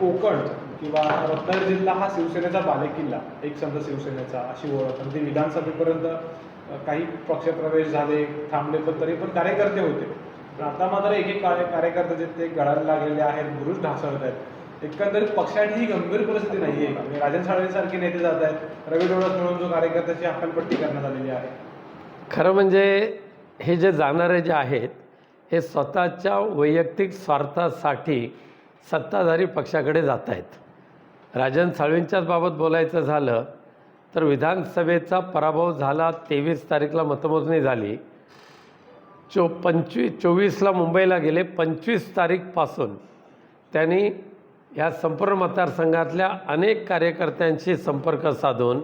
कोकण किंवा रत्नागिरी जिल्हा हा शिवसेनेचा बालेकिल्ला एक संत शिवसेनेचा अशी ओळख. आणि ते विधानसभेपर्यंत काही पक्षप्रवेश झाले थांबले पण तरी पण कार्यकर्ते होते. आता मात्र एक एक कार्य कार्यकर्ते जे ते गळायला लागलेले आहेत बुरुज ढासळत आहेत. एकंदरीत पक्षाची ही गंभीर परिस्थिती नाही आहे. म्हणजे राजन साळवेसारखे नेते जात आहेत. रवी डोळस मिळून जो कार्यकर्त्याची हकालपट्टी करण्यात आलेली आहे. खरं म्हणजे हे जे जाणारे जे आहेत हे स्वतःच्या वैयक्तिक स्वार्थासाठी सत्ताधारी पक्षाकडे जात आहेत राजन साळवींच्याच बाबत बोलायचं झालं तर विधानसभेचा पराभव झाला तेवीस तारीखला मतमोजणी झाली. चो पंचवीस चोवीसला मुंबईला गेले पंचवीस तारीखपासून त्यांनी या संपूर्ण मतदारसंघातल्या अनेक कार्यकर्त्यांशी संपर्क साधून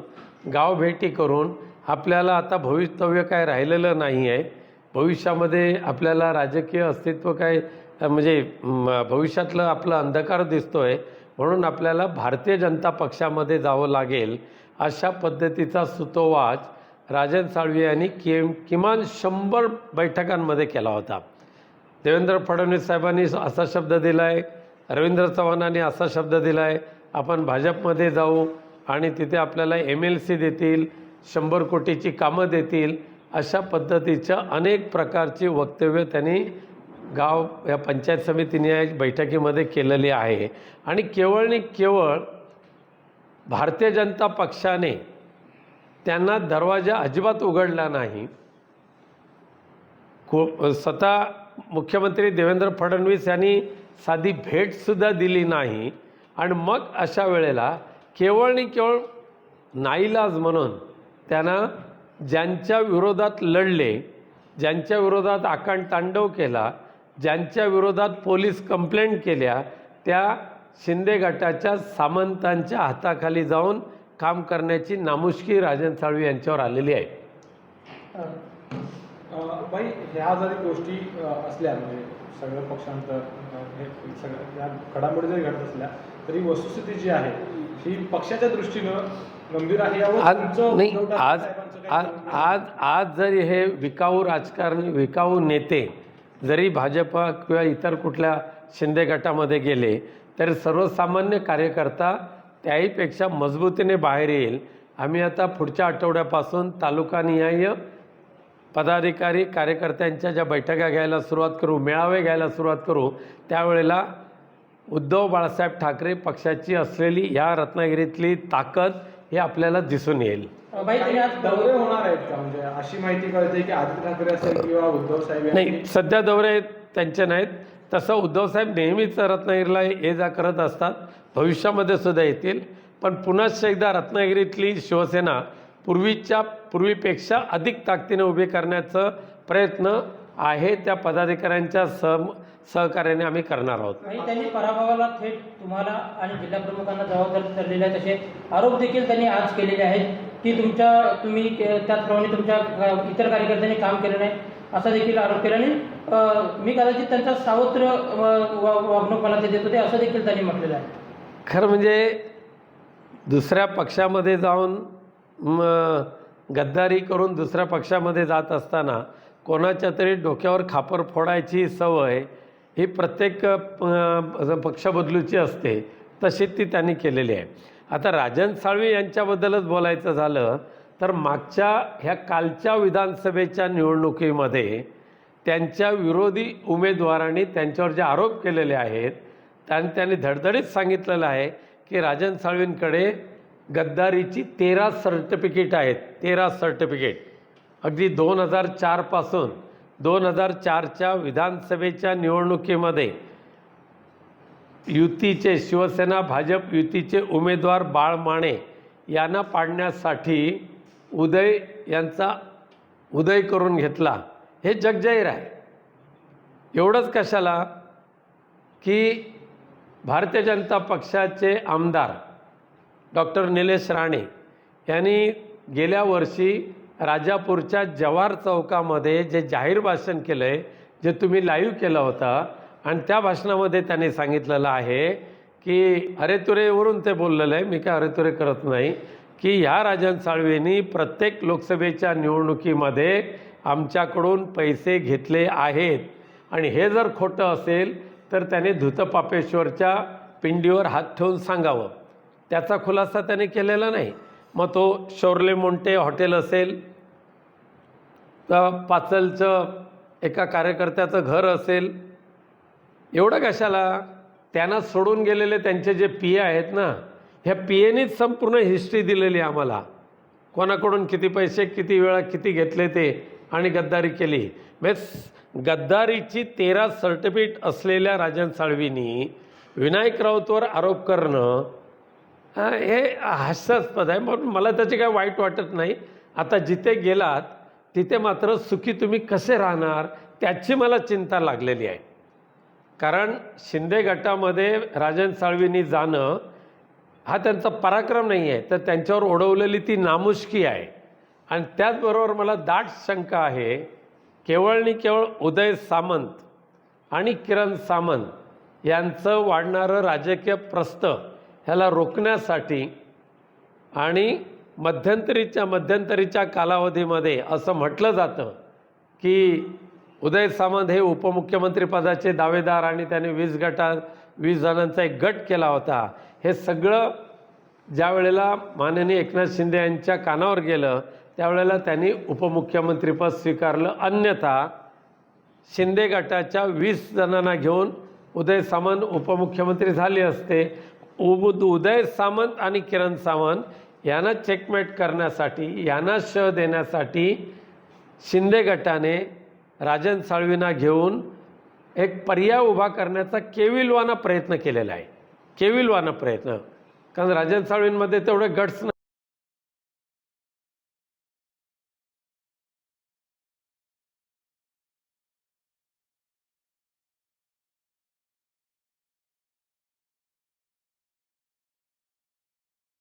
गावभेटी करून आपल्याला आता भवितव्य काय राहिलेलं नाही आहे भविष्यामध्ये आपल्याला राजकीय अस्तित्व काय म्हणजे भविष्यातलं आपलं अंधकार दिसतो आहे म्हणून आपल्याला भारतीय जनता पक्षामध्ये जावं लागेल अशा पद्धतीचा सुतोवाच राजन साळवी यांनी कि किमान शंभर बैठकांमध्ये केला होता. देवेंद्र फडणवीस साहेबांनी असा शब्द दिला आहे रवींद्र चव्हाणांनी असा शब्द दिला आहे आपण भाजपमध्ये जाऊ आणि तिथे आपल्याला एम एल सी देतील शंभर कोटीची कामं देतील अशा पद्धतीच्या अनेक प्रकारची वक्तव्य त्यांनी गाव या पंचायत समितीने या बैठकीमध्ये केलेली आहे. आणि केवळ आणि केवळ भारतीय जनता पक्षाने त्यांना दरवाजा अजिबात उघडला नाही. को स्वतः मुख्यमंत्री देवेंद्र फडणवीस यांनी साधी भेटसुद्धा दिली नाही. आणि मग अशा वेळेला केवळ आणि केवळ नाईलाज म्हणून त्यांना ज्यांच्या विरोधात लढले ज्यांच्या विरोधात आकांड तांडव केला ज्यांच्या विरोधात पोलीस कंप्लेंट केल्या त्या शिंदे गटाच्या सामंतांच्या हाताखाली जाऊन काम करण्याची नामुष्की राजन साळवी यांच्यावर आलेली आहे. ह्या जरी गोष्टी असल्या म्हणजे सगळं पक्षांतर अ, हे सगळं या घडामोडी जरी घडत असल्या तरी वस्तुस्थिती जी आहे ही पक्षाच्या दृष्टीनं गंभीर आहे यावर नाही आज आज आज आज जरी हे विकाऊ राजकारणी विकाऊ नेते जरी भाजप किंवा इतर कुठल्या शिंदे गटामध्ये गेले तरी सर्वसामान्य कार्यकर्ता त्याहीपेक्षा मजबूतीने बाहेर येईल. आम्ही आता पुढच्या आठवड्यापासून तालुकानिहाय पदाधिकारी कार्यकर्त्यांच्या ज्या बैठका घ्यायला सुरुवात करू मेळावे घ्यायला सुरुवात करू त्यावेळेला उद्धव बाळासाहेब ठाकरे पक्षाची असलेली या रत्नागिरीतली ताकद हे आपल्याला दिसून येईल. दौरे होणार आहेत का? म्हणजे अशी माहिती कळते की आदित्य ठाकरे असेल किंवा उद्धव साहेब नाही सध्या दौरे त्यांचे नाहीत. तसं उद्धवसाहेब नेहमीच रत्नागिरीला ये जा करत असतात. भविष्यामध्ये सुद्धा येतील. पण पुन्हा एकदा रत्नागिरीतली शिवसेना पूर्वीच्या पूर्वीपेक्षा अधिक ताकदीने उभी करण्याचं प्रयत्न आहे. त्या पदाधिकाऱ्यांच्या सह सहकार्याने आम्ही करणार आहोत. त्यांनी पराभवाला थेट तुम्हाला आणि जिल्हा प्रमुखांना जबाबदार धरलेले आहेत असे आरोप देखील त्यांनी आज केलेले आहेत. की तुमच्या तुम्ही त्याचप्रमाणे तुमच्या इतर कार्यकर्त्यांनी काम केलं नाही असा देखील आरोप केला. आणि मी कदाचित त्यांचा सावत्र वा- वागणूक मला ते देत होते असं देखील त्यांनी म्हटलेलं आहे. खरं म्हणजे दुसऱ्या पक्षामध्ये जाऊन गद्दारी करून दुसऱ्या पक्षामध्ये जात असताना कोणाच्या तरी डोक्यावर खापर फोडायची सवय ही प्रत्येक पक्ष बदलूची असते तशी ती त्यांनी केलेली आहे. आता राजन साळवी यांच्याबद्दलच बोलायचं झालं तर मागच्या ह्या कालच्या विधानसभेच्या निवडणुकीमध्ये त्यांच्या विरोधी उमेदवारांनी त्यांच्यावर जे आरोप केलेले आहेत त्यां त्यांनी धडधडीत सांगितलेलं आहे की राजन साळवींकडे गद्दारीची तेरा सर्टिफिकेट आहेत तेरा सर्टिफिकेट अगदी दोन हजार चारपासून दोन हजार चारच्या विधानसभेच्या निवडणुकीमध्ये युतीचे शिवसेना भाजप युतीचे उमेदवार बाळ माने यांना पाडण्यासाठी उदय यांचा उदय करून घेतला. हे जगजाहीर आहे. एवढंच कशाला? की भारतीय जनता पक्षाचे आमदार डॉक्टर निलेश राणे यांनी गेल्या वर्षी राजापूरच्या जवाहर चौकामध्ये जे जाहीर भाषण केलं आहे जे तुम्ही लाईव्ह केलं होतं आणि त्या भाषणामध्ये त्यांनी सांगितलेलं आहे की अरेतुरेवरून ते बोललेलं आहे. मी काय अरेतुरे करत नाही. की ह्या राजन साळवेंनी प्रत्येक लोकसभेच्या निवडणुकीमध्ये आमच्याकडून पैसे घेतले आहेत. आणि हे जर खोटं असेल तर त्याने धुतपापेश्वरच्या पिंडीवर हात ठेवून सांगावं. त्याचा खुलासा त्याने केलेला नाही. मग तो शोरले मोंटे हॉटेल असेल तर पाचलचं एका कार्यकर्त्याचं घर असेल एवढं कशाला? त्यांना सोडून गेलेले त्यांचे जे पी ए आहेत ना ह्या पी एनीच संपूर्ण हिस्ट्री दिलेली आम्हाला. कोणाकडून किती पैसे किती वेळा किती घेतले ते आणि गद्दारी केली. म्हणजे गद्दारीची तेरा सर्टिफिकेट असलेल्या राजन साळवींनी विनायक राऊतवर आरोप करणं हे हास्यास्पद आहे. म्हणून मला त्याचे काय वाईट वाटत नाही. आता जिथे गेलात तिथे मात्र सुखी तुम्ही कसे राहणार त्याची मला चिंता लागलेली आहे. कारण शिंदे गटामध्ये राजन साळवींनी जाणं हा त्यांचा पराक्रम नाही आहे. तर त्यांच्यावर ओढवलेली ती नामुष्की आहे. आणि त्याचबरोबर मला दाट शंका आहे केवळ आणि केवळ उदय सामंत आणि किरण सामंत यांचं वाढणारं राजकीय प्रस्त ह्याला रोखण्यासाठी आणि मध्यंतरीच्या मध्यंतरीच्या कालावधीमध्ये असं म्हटलं जातं की उदय सामंत हे उपमुख्यमंत्रीपदाचे दावेदार आणि त्याने वीस गटात वीस जणांचा एक गट केला होता. हे सगळं ज्या वेळेला माननीय एकनाथ शिंदे यांच्या कानावर गेलं त्यावेळेला त्यांनी उपमुख्यमंत्रीपद स्वीकारलं. अन्यथा शिंदे गटाच्या वीस जणांना घेऊन उदय सामंत उपमुख्यमंत्री झाले असते. उब उदय सामंत आणि किरण सावंत यांना चेकमेट करण्यासाठी यांना श देण्यासाठी शिंदे गटाने राजन साळवींना घेऊन एक पर्याय उभा करण्याचा केविलवाना प्रयत्न केलेला आहे. केविलवाना प्रयत्न. कारण राजन साळवींमध्ये तेवढे गट्स